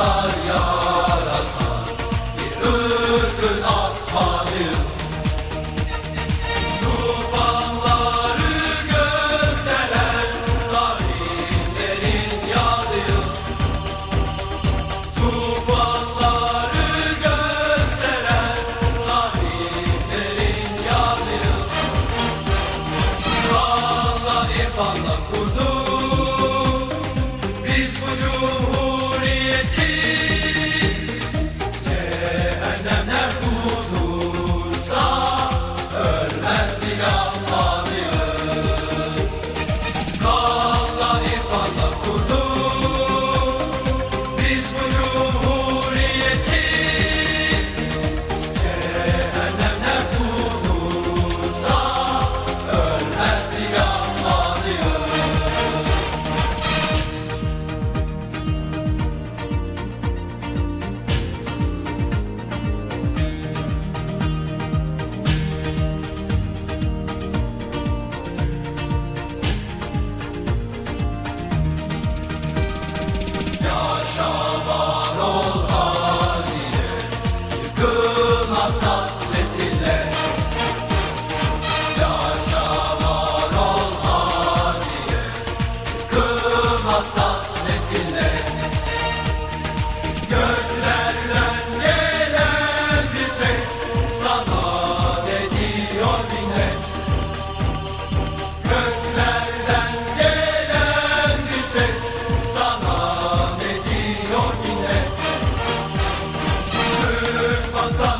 Saçlar yarasa bir ömür. Oh. Ramazan